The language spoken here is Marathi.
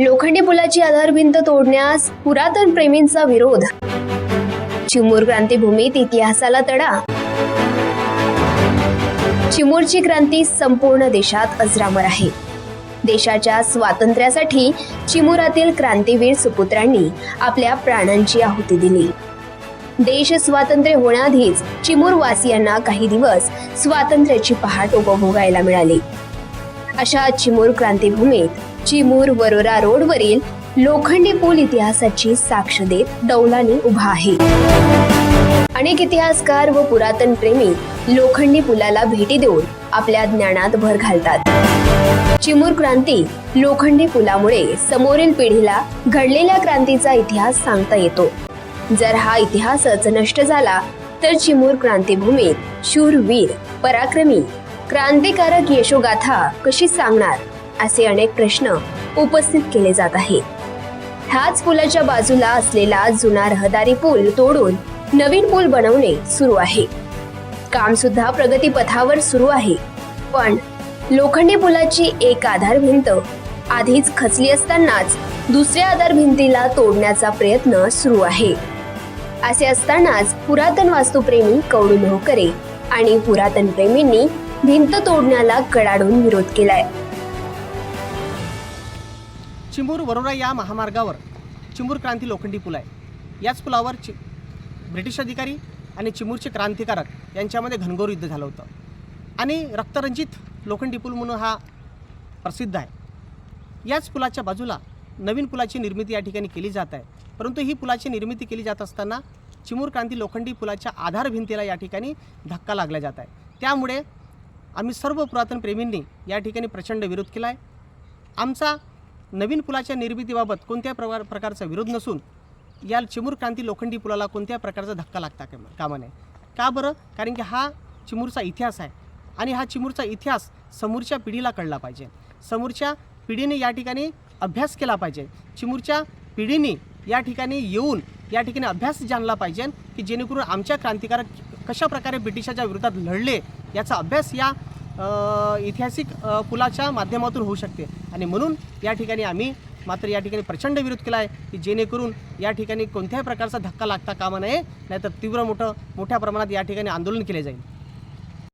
लोखंडी पुलाची आधारभिंत तोडण्यास पुरातन प्रेमींचा विरोध. चिमूर क्रांतीभूमीत इतिहासाला तडा. चिमूरची क्रांती संपूर्ण देशात अजरामर आहे. देशाच्या स्वातंत्र्यासाठी चिमुरातील क्रांतीवीर सुपुत्रांनी आपल्या प्राणांची आहुती दिली. देश स्वातंत्र्य होण्याआधीच चिमूर वासियांना काही दिवस स्वातंत्र्याची पहाट उपभोगायला मिळाली. अशा चिमूर क्रांतीभूमीत चिमूर वरोरा रोडवरील लोखंडी पूल इतिहासाची साक्ष देत डौलाने उभा आहे. अनेक इतिहासकार व पुरातन प्रेमी लोखंडी पुलाला भेटी देऊन आपल्या ज्ञानात भर घालतात. चिमूर क्रांती लोखंडी पुलामुळे समोरील पिढीला घडलेल्या क्रांतीचा इतिहास सांगता येतो. जर हा इतिहासच नष्ट झाला तर चिमूर क्रांतीभूमीत शूरवीर पराक्रमी क्रांतिकारक यशोगाथा कशी सांगणार असे अनेक प्रश्न उपस्थित केले जात आहेत. ह्याच पुलाच्या बाजूला असलेला जुना रहदारी पूल तोडून नवीन पूल बनवणे सुरू आहे. काम सुद्धा प्रगतीपथावर सुरू आहे पण लोखंडी पुलाची एक आधार भिंत आधीच खचली असतानाच दुसऱ्या आधार भिंतीला तोडण्याचा प्रयत्न सुरू आहे. असे असतानाच पुरातन वास्तुप्रेमी कवडू लोहकरे आणि पुरातन प्रेमींनी भिंत तोडण्याला कडाडून विरोध केलाय. चिंबूर वरोरा या महामार्गावर चिंबूर क्रांती लोखंडी पूल आहे. याच पुलावर चि ब्रिटिश अधिकारी आणि चिमूरचे क्रांतिकारक यांच्यामध्ये घनघोर युद्ध झालं होतं. आणि रक्तरंजित लोखंडी पूल म्हणून हा प्रसिद्ध आहे. याच पुलाच्या बाजूला नवीन पुलाची निर्मिती या ठिकाणी केली जात आहे. परंतु ही पुलाची निर्मिती केली जात असताना चिमूर क्रांती लोखंडी पुलाच्या आधार भिंतीला या ठिकाणी धक्का लागला जात आहे. त्यामुळे आम्ही सर्व पुरातन प्रेमींनी या ठिकाणी प्रचंड विरोध केला आहे आमचा नवीन पुलाच्या निर्मितीबाबत कोणत्या प्रकार प्रकारचा विरोध नसून या चिमूर क्रांती लोखंडी पुलाला कोणत्या प्रकारचा धक्का लागता कामा नये का बरं? कारण की हा चिमूरचा इतिहास आहे आणि हा चिमूरचा इतिहास समोरच्या पिढीला कळला पाहिजे. समोरच्या पिढीने या ठिकाणी अभ्यास केला पाहिजे. चिमूरच्या पिढीने या ठिकाणी येऊन या ठिकाणी अभ्यास जाणला पाहिजे की जेणेकरून आमच्या क्रांतिकारक कशा प्रकारे ब्रिटिशाच्या विरोधात लढले याचा अभ्यास या ऐतिहासिक पुलाच्या माध्यमातून होऊ शकते. आणि म्हणून या ठिकाणी आम्ही मात्र या ठिकाणी प्रचंड विरोध केला आहे की जेणेकरून या ठिकाणी कोणत्याही प्रकारचा धक्का लागता कामा नये नाहीतर तीव्र मोठं मोठ्या प्रमाणात या ठिकाणी आंदोलन केले जाईल.